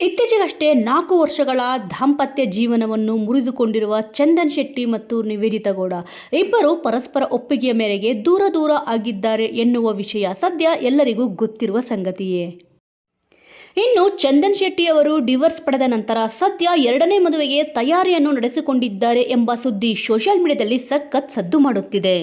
ಇತ್ತೀಚೆಗಷ್ಟೇ ನಾಲ್ಕು ವರ್ಷಗಳ ದಾಂಪತ್ಯ ಜೀವನವನ್ನು ಮುರಿದುಕೊಂಡಿರುವ ಚಂದನ್ ಶೆಟ್ಟಿ ಮತ್ತು ನಿವೇದಿತಾ ಗೌಡ, ಇಬ್ಬರು ಪರಸ್ಪರ ಒಪ್ಪಿಗೆಯ ಮೇರೆಗೆ ದೂರ ದೂರ ಆಗಿದ್ದಾರೆ ಎನ್ನುವ ವಿಷಯ ಸದ್ಯ ಎಲ್ಲರಿಗೂ ಗೊತ್ತಿರುವ ಸಂಗತಿಯೇ. ಇನ್ನು ಚಂದನ್ ಶೆಟ್ಟಿ ಅವರು ಡಿವೋರ್ಸ್ ಪಡೆದ ನಂತರ ಸದ್ಯ ಎರಡನೇ ಮದುವೆಗೆ ತಯಾರಿಯನ್ನು ನಡೆಸಿಕೊಂಡಿದ್ದಾರೆ ಎಂಬ ಸುದ್ದಿ ಸೋಷಿಯಲ್ ಮೀಡಿಯಾದಲ್ಲಿ ಸಖತ್ ಸದ್ದು ಮಾಡುತ್ತಿದೆ.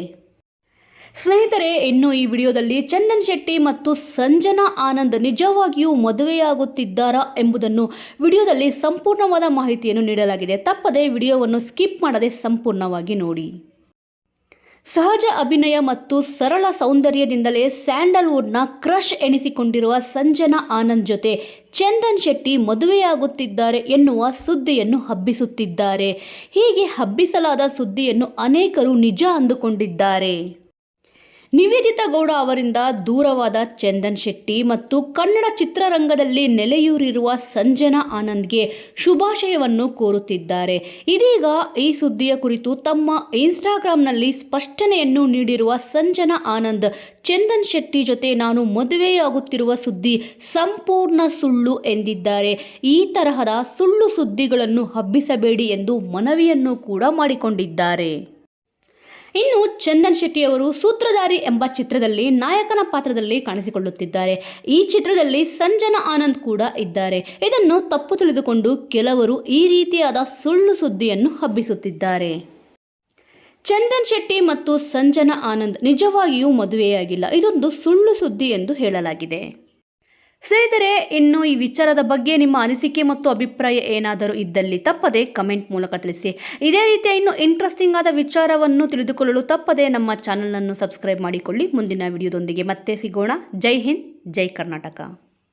ಸ್ನೇಹಿತರೆ, ಇನ್ನು ಈ ವಿಡಿಯೋದಲ್ಲಿ ಚಂದನ್ ಶೆಟ್ಟಿ ಮತ್ತು ಸಂಜನಾ ಆನಂದ್ ನಿಜವಾಗಿಯೂ ಮದುವೆಯಾಗುತ್ತಿದ್ದಾರಾ ಎಂಬುದನ್ನು ವಿಡಿಯೋದಲ್ಲಿ ಸಂಪೂರ್ಣವಾದ ಮಾಹಿತಿಯನ್ನು ನೀಡಲಾಗಿದೆ. ತಪ್ಪದೆ ವಿಡಿಯೋವನ್ನು ಸ್ಕಿಪ್ ಮಾಡದೆ ಸಂಪೂರ್ಣವಾಗಿ ನೋಡಿ. ಸಹಜ ಅಭಿನಯ ಮತ್ತು ಸರಳ ಸೌಂದರ್ಯದಿಂದಲೇ ಸ್ಯಾಂಡಲ್ವುಡ್ನ ಕ್ರಶ್ ಎನಿಸಿಕೊಂಡಿರುವ ಸಂಜನಾ ಆನಂದ್ ಜೊತೆ ಚಂದನ್ ಶೆಟ್ಟಿ ಮದುವೆಯಾಗುತ್ತಿದ್ದಾರೆ ಎನ್ನುವ ಸುದ್ದಿಯನ್ನು ಹಬ್ಬಿಸುತ್ತಿದ್ದಾರೆ. ಹೀಗೆ ಹಬ್ಬಿಸಲಾದ ಸುದ್ದಿಯನ್ನು ಅನೇಕರು ನಿಜ ಅಂದುಕೊಂಡಿದ್ದಾರೆ. ನಿವೇದಿತಾ ಗೌಡ ಅವರಿಂದ ದೂರವಾದ ಚಂದನ್ ಶೆಟ್ಟಿ ಮತ್ತು ಕನ್ನಡ ಚಿತ್ರರಂಗದಲ್ಲಿ ನೆಲೆಯೂರಿರುವ ಸಂಜನಾ ಆನಂದ್ಗೆ ಶುಭಾಶಯವನ್ನು ಕೋರುತ್ತಿದ್ದಾರೆ. ಇದೀಗ ಈ ಸುದ್ದಿಯ ಕುರಿತು ತಮ್ಮ ಇನ್ಸ್ಟಾಗ್ರಾಂನಲ್ಲಿ ಸ್ಪಷ್ಟನೆಯನ್ನು ನೀಡಿರುವ ಸಂಜನಾ ಆನಂದ್, ಚಂದನ್ ಶೆಟ್ಟಿ ಜೊತೆ ನಾನು ಮದುವೆಯಾಗುತ್ತಿರುವ ಸುದ್ದಿ ಸಂಪೂರ್ಣ ಸುಳ್ಳು ಎಂದಿದ್ದಾರೆ. ಈ ತರಹದ ಸುಳ್ಳು ಸುದ್ದಿಗಳನ್ನು ಹಬ್ಬಿಸಬೇಡಿ ಎಂದು ಮನವಿಯನ್ನು ಕೂಡ ಮಾಡಿಕೊಂಡಿದ್ದಾರೆ. ಇನ್ನು ಚಂದನ್ ಶೆಟ್ಟಿ ಅವರು ಸೂತ್ರಧಾರಿ ಎಂಬ ಚಿತ್ರದಲ್ಲಿ ನಾಯಕನ ಪಾತ್ರದಲ್ಲಿ ಕಾಣಿಸಿಕೊಳ್ಳುತ್ತಿದ್ದಾರೆ. ಈ ಚಿತ್ರದಲ್ಲಿ ಸಂಜನಾ ಆನಂದ್ ಕೂಡ ಇದ್ದಾರೆ. ಇದನ್ನು ತಪ್ಪು ತಿಳಿದುಕೊಂಡು ಕೆಲವರು ಈ ರೀತಿಯಾದ ಸುಳ್ಳು ಸುದ್ದಿಯನ್ನು ಹಬ್ಬಿಸುತ್ತಿದ್ದಾರೆ. ಚಂದನ್ ಶೆಟ್ಟಿ ಮತ್ತು ಸಂಜನಾ ಆನಂದ್ ನಿಜವಾಗಿಯೂ ಮದುವೆಯಾಗಿಲ್ಲ. ಇದೊಂದು ಸುಳ್ಳು ಸುದ್ದಿ ಎಂದು ಹೇಳಲಾಗಿದೆ. ಸ್ನೇಹಿತರೆ, ಇನ್ನು ಈ ವಿಚಾರದ ಬಗ್ಗೆ ನಿಮ್ಮ ಅನಿಸಿಕೆ ಮತ್ತು ಅಭಿಪ್ರಾಯ ಏನಾದರೂ ಇದ್ದಲ್ಲಿ ತಪ್ಪದೆ ಕಮೆಂಟ್ ಮೂಲಕ ತಿಳಿಸಿ. ಇದೇ ರೀತಿಯ ಇನ್ನು ಇಂಟ್ರೆಸ್ಟಿಂಗ್ ಆದ ವಿಚಾರವನ್ನು ತಿಳಿದುಕೊಳ್ಳಲು ತಪ್ಪದೆ ನಮ್ಮ ಚಾನಲನ್ನು ಸಬ್ಸ್ಕ್ರೈಬ್ ಮಾಡಿಕೊಳ್ಳಿ. ಮುಂದಿನ ವಿಡಿಯೋದೊಂದಿಗೆ ಮತ್ತೆ ಸಿಗೋಣ. ಜೈ ಹಿಂದ್, ಜೈ ಕರ್ನಾಟಕ.